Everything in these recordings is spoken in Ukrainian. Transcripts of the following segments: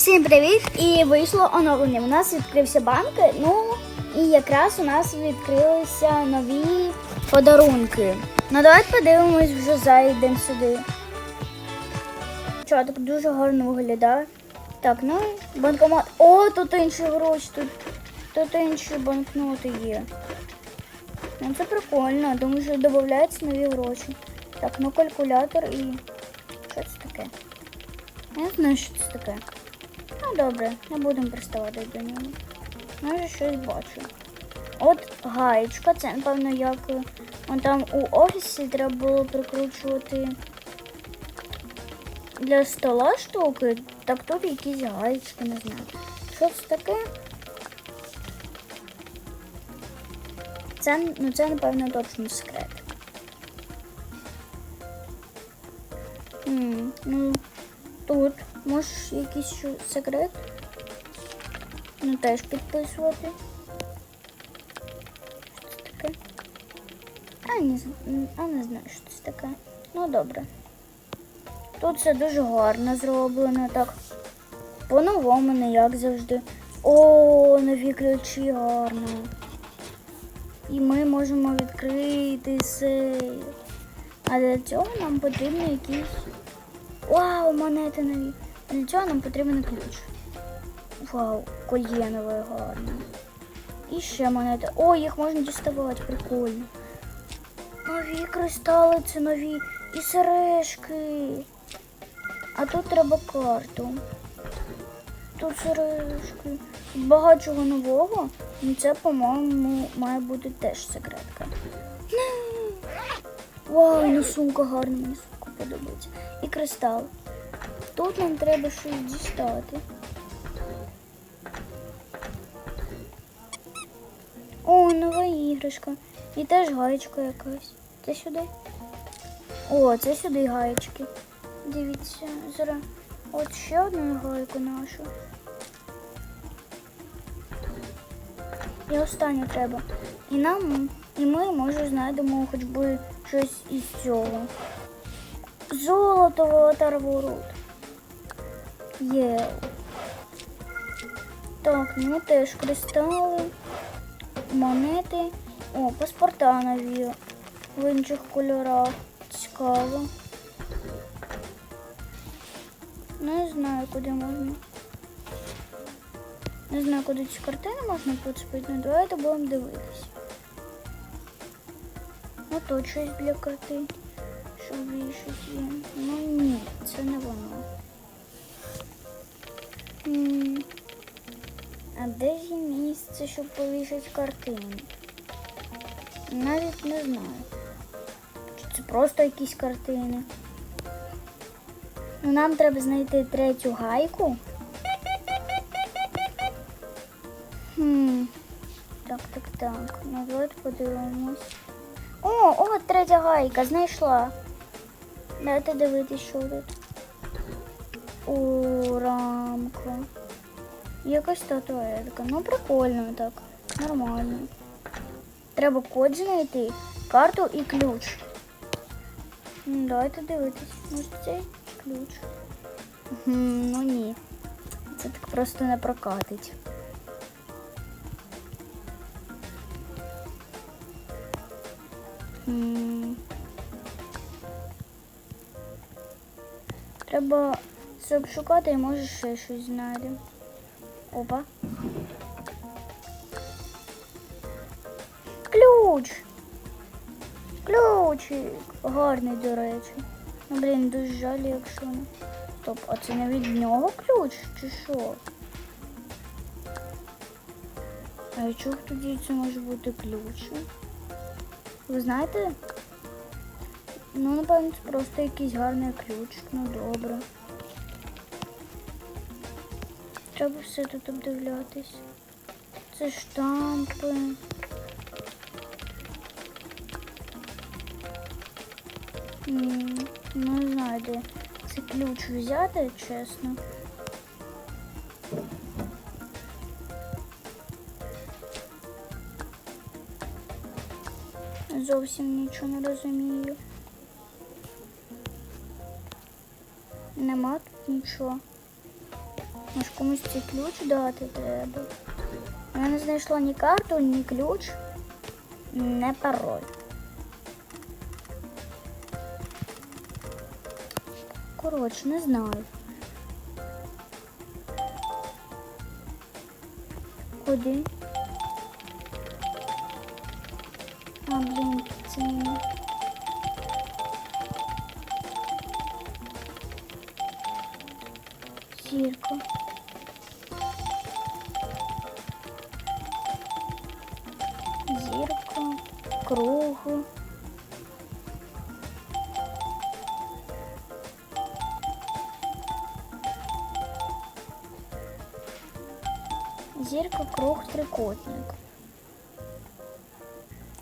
Всім привіт! І вийшло оновлення. У нас відкрився банк. Ну і якраз у нас відкрилися нові подарунки. Ну давайте подивимось, вже зайдемо сюди. Що, так дуже гарно виглядає. Так, ну банкомат. О, тут інші гроші, тут, тут інші банкноти є. Ну це прикольно, тому що додаються нові гроші. Так, ну калькулятор і. Що це таке? Я не знаю, що це таке. Ну добре, не будемо приставати до нього. Може щось бачу. От гаєчка, це напевно як е, он там у офісі треба було прикручувати для стола штуки, так тут якісь гаєчки, не знаю. Що це таке? Це, ну це, напевно, точно секрет. Ну, тут можеш якийсь секрет. Ну, теж підписувати. Що це таке? А не, а не знаю, що це таке. Ну, добре. Тут все дуже гарно зроблено, так. По-новому, не як завжди. О, нові ключі гарно. І ми можемо відкрити сейф. А для цього нам потрібно якісь. Вау, монети нові. Для цього нам потрібен ключ. Вау, кольє нове гарне. І ще монети. О, їх можна діставати, прикольно. Нові кристали, це нові і сережки. А тут треба карту. Тут сережки. Багато чого нового. І це, по-моєму, має бути теж секретка. Вау, ну сумка гарна, мені сумка подобається. І кристал. Тут нам треба щось дістати. О, нова іграшка. І теж гаєчка якась. Це сюди? О, це сюди гаєчки. Дивіться, зараз. От ще одну гайку нашу. І останню треба. І нам, і ми, може, знайдемо хоч би щось із цього. Золото волотарворот. Є. Так, ну теж кристали, монети. О, паспорта нові в інших кольорах. Цікаво. Не знаю, куди можна. Не знаю, куди ці картини можна поцепити, ну давайте будемо дивитися. Ну тут щось для картин, щоб вішати є. Ну ні, це не воно. А де є місце, щоб повішати картини? Навіть не знаю. Чи це просто якісь картини? Ну, нам треба знайти третю гайку. Хм. Так, так, так. Ну, давайте подивимось. О, о, третя гайка, знайшла. Дайте дивитись, що тут. О, рамка. Якась статуетка. Ну, прикольно так. Нормально. Треба код знайти, карту і ключ. Ну, Давайте дивитись. Може цей ключ. Ну ні. Це так просто не прокатить. Треба все обшукати і може ще щось знайдемо. Опа. Ключ! Ключик! Гарний, до речі. Ну, блін, дуже жаль, якщо не. Стоп, а це не від нього ключ, чи що? А від чого тоді це може бути ключ? Ви знаєте? Ну, напевно, це просто якийсь гарний ключик, ну добре. Треба все тут обдивлятись. Це штампи. Ну, не знаю, де цей ключ взяти, чесно. Зовсім нічого не розумію. Нема тут нічого. Може комусь цей ключ дати треба. Я не знайшла ні карту, ні ключ, не пароль. Коротше, не знаю. Куди? А, блін, це. Зірка. кругу. Зірка, круг, трикутник.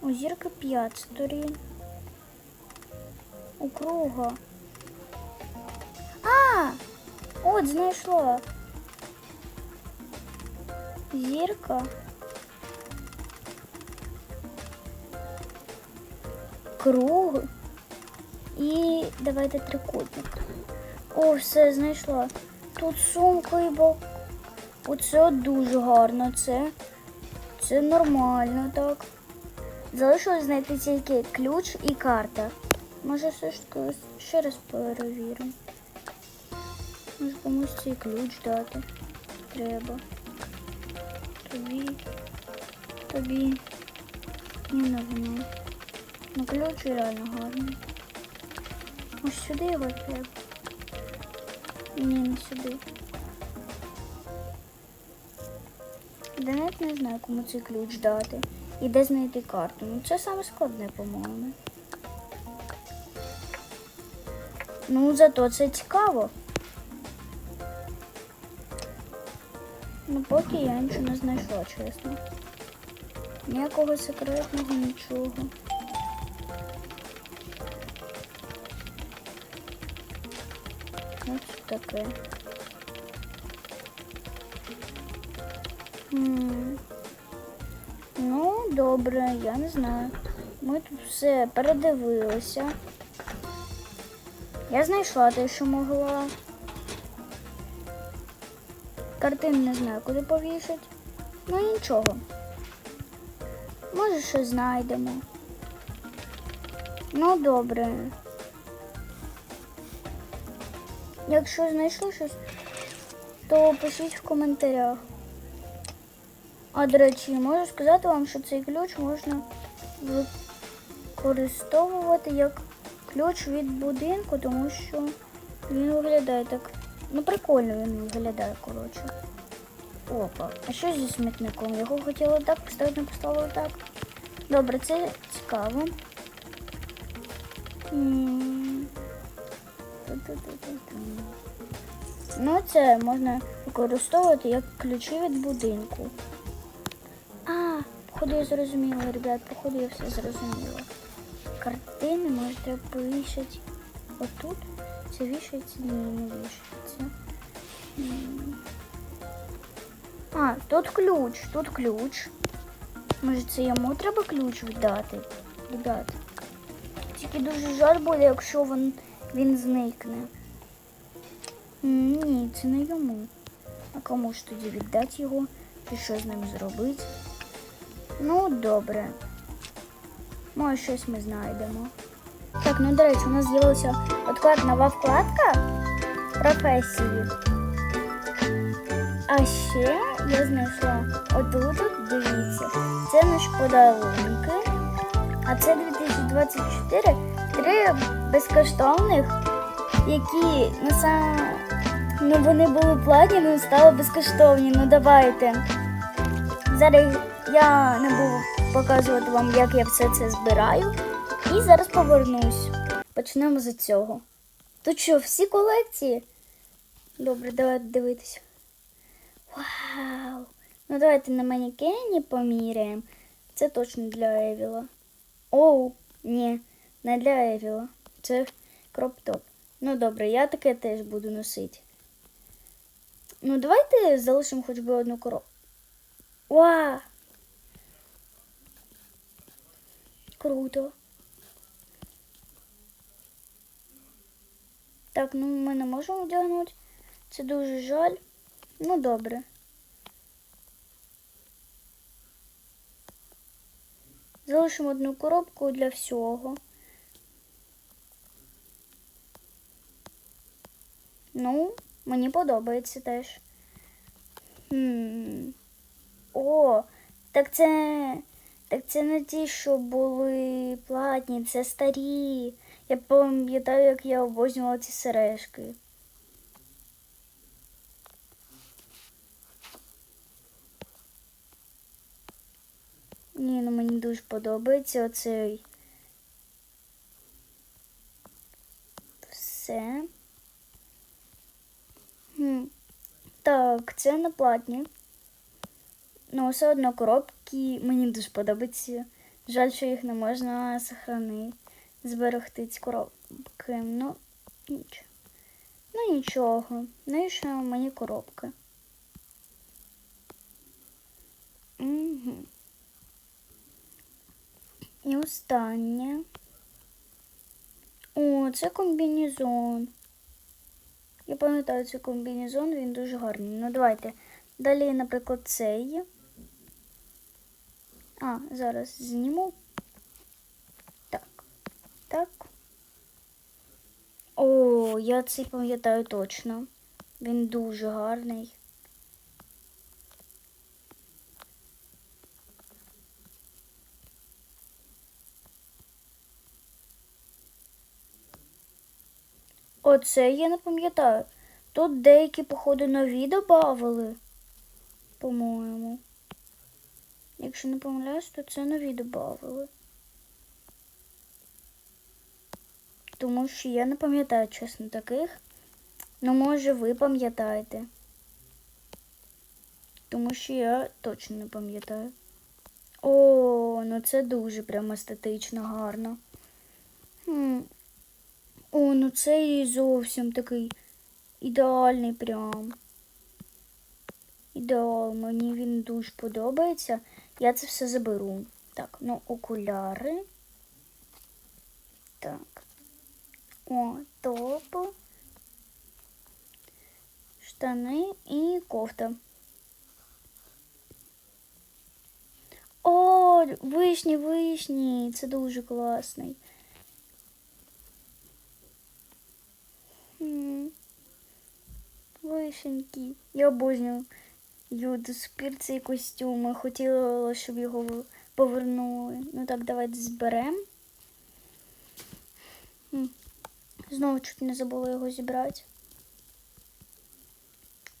У зірки п'ять сторін. У круга. А! От знайшла. Зірка. Круг. І давайте трикутник. О, все знайшла. Тут сумка і бок. Оце дуже гарно. Це. Це нормально так. Залишилось знайти тільки ключ і карта. Може все ж таки ще раз перевіримо. Може комусь цей ключ дати. Треба. Тобі. Тобі. І не воно. Ну ключ реально гарний. Ось сюди його треба. Ні, не сюди. Да навіть не знаю, кому цей ключ дати. І де знайти карту. Ну це саме складне, по-моєму. Ну, зато це цікаво. Ну, поки я нічого не знайшла, чесно. Ніякого секретного, нічого. Ось таке. М. Ну, добре, я не знаю. Ми тут все передивилися. Я знайшла те, що могла. Картин не знаю, куди повішать. Ну нічого. Може, щось знайдемо. Ну, добре. Якщо знайшли щось, то пишіть в коментарях. А до речі, можу сказати вам, що цей ключ можна використовувати як ключ від будинку, тому що він виглядає так. Ну, прикольно він виглядає, коротше. Опа, а що зі смітником? Його хотіли так поставити, не поставили так. Добре, це цікаво. М. Ну, це можна використовувати як ключі від будинку. А, походу я зрозуміла, ребят, походу я все зрозуміла. Картини треба повішати отут. Це вішається? Ні, не вішається. А, тут ключ, тут ключ. Може це йому треба ключ віддати? Ребят. Тільки дуже жаль буде, якщо він, він зникне. Ні, це не йому. А кому ж тоді віддати його? Чи що з ним зробити? Ну, добре. Може, щось ми знайдемо. Так, ну до речі, у нас з'явилася от нова вкладка професії. А ще я знайшла отут, от, дивіться, це наші подарунки. А це 2024 три безкоштовних, які на сам... ну, вони були платні, але стали безкоштовні. Ну давайте. Зараз я не буду показувати вам, як я все це збираю. І зараз повернусь. Почнемо з цього. Тут що, всі колекції? Добре, давайте дивитися. Вау! Ну давайте на манекені поміряємо. Це точно для Евіла. Оу, ні, не для Евіла. Це кроп-топ. Ну добре, я таке теж буду носити. Ну, давайте залишимо хоч би одну коробку. Вау! Круто. Так, ну ми не можемо вдягнути. Це дуже жаль. Ну, добре. Залишимо одну коробку для всього. Ну, мені подобається теж. Хм. О, так це. Так це не ті, що були платні, це старі. Я пам'ятаю, як я обожнювала ці сережки. Ні, ну мені дуже подобається оцей. Все. Хм. Так, це не платні. Ну, все одно коробки мені дуже подобаються. Жаль, що їх не можна сохранити. Зберегти ці коробки. Ну, нічого. Ну нічого. Навіщо мені коробки? Угу. І останнє. О, це комбінезон. Я пам'ятаю цей комбінезон, він дуже гарний. Ну, давайте. Далі, наприклад, цей. А, зараз зніму. Так. Так. О, я цей пам'ятаю точно. Він дуже гарний. Оце я не пам'ятаю. Тут деякі, походу, нові додавали, по-моєму. Якщо не помиляюсь, то це нові додавали. Тому що я не пам'ятаю, чесно, таких. Ну, може, ви пам'ятаєте. Тому що я точно не пам'ятаю. О, ну це дуже прям естетично гарно. Хм. О, ну цей зовсім такий ідеальний прям. Ідеал, мені він дуже подобається. Я це все заберу. Так, ну, окуляри. Так. О, топ. Штани і кофта. О, вишні, вишні. Це дуже класний. Вишеньки. Я обожнюю до спір цей костюм. Хотіла, щоб його повернули. Ну так, давайте зберемо. Знову чуть не забула його зібрати.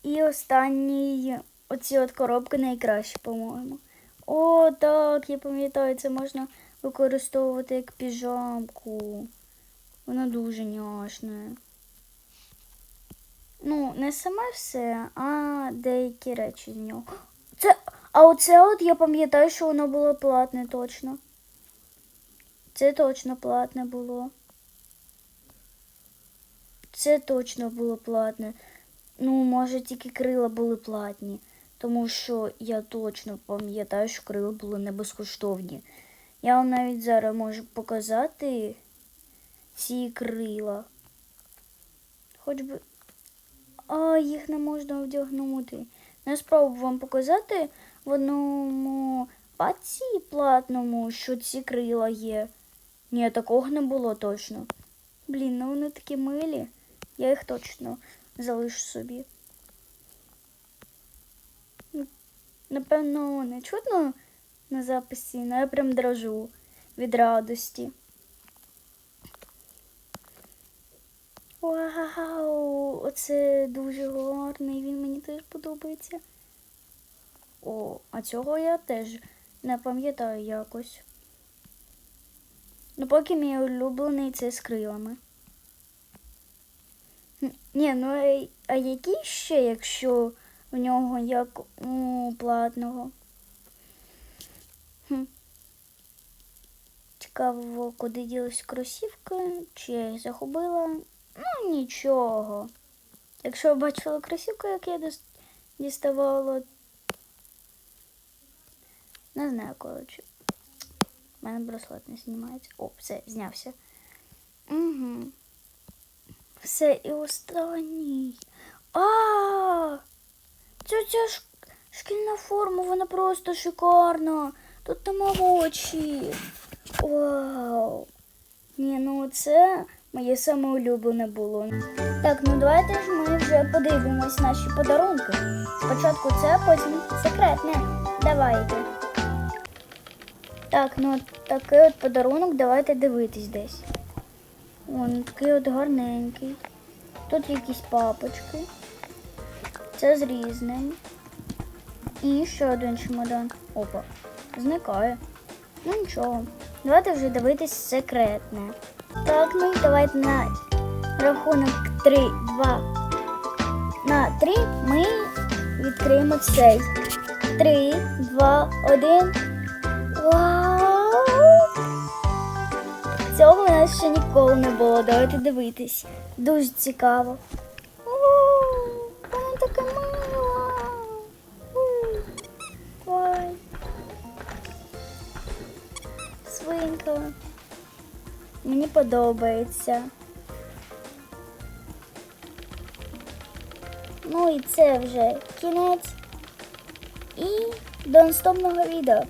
І останній оці от коробки найкращі, по-моєму. О, так, я пам'ятаю, це можна використовувати як піжамку. Воно дуже няшне. Ну, не саме все, а деякі речі з нього. Це, а оце от я пам'ятаю, що воно було платне точно. Це точно платне було. Це точно було платне. Ну, може, тільки крила були платні, тому що я точно пам'ятаю, що крила були не безкоштовні. Я вам навіть зараз можу показати ці крила. Хоч би. А, їх не можна вдягнути. Ну, Я спробую вам показати в одному паці платному, що ці крила є. Ні, такого не було точно. Блін, ну вони такі милі. Я їх точно залишу собі. Напевно, не чутно на записі, але я прям дрожу від радості. Вау! Оце дуже гарний, він мені теж подобається. О, а цього я теж не пам'ятаю якось. Ну, поки мій улюблений це з крилами. Ні, ну а, які ще, якщо в нього як у платного? Хм. Цікаво, куди ділись кросівки, чи я їх загубила. Ну, нічого. Якщо ви бачили кросівку, як я діставала. Не знаю, коротше. У мене браслет не знімається. О, все, знявся. Угу. Все, і останній. А! Це ця шкільна форма, вона просто шикарна. Тут тамагочі. Вау. Ні, ну це моє саме улюблене було. Так, ну давайте ж ми вже подивимось наші подарунки. Спочатку це, потім секретне. Давайте. Так, ну от такий от подарунок, давайте дивитись десь. Вон такий от гарненький. Тут якісь папочки. Це з різним. І ще один чемодан. Опа. Зникає. Ну нічого. Давайте вже дивитись секретне. Так, ну і давайте на рахунок 3, 2. На 3 ми відкриємо цей. 3, 2, 1. Вау! Цього у нас ще ніколи не було. Давайте дивитись. Дуже цікаво. Подобається. Ну і це вже кінець. І до наступного відео.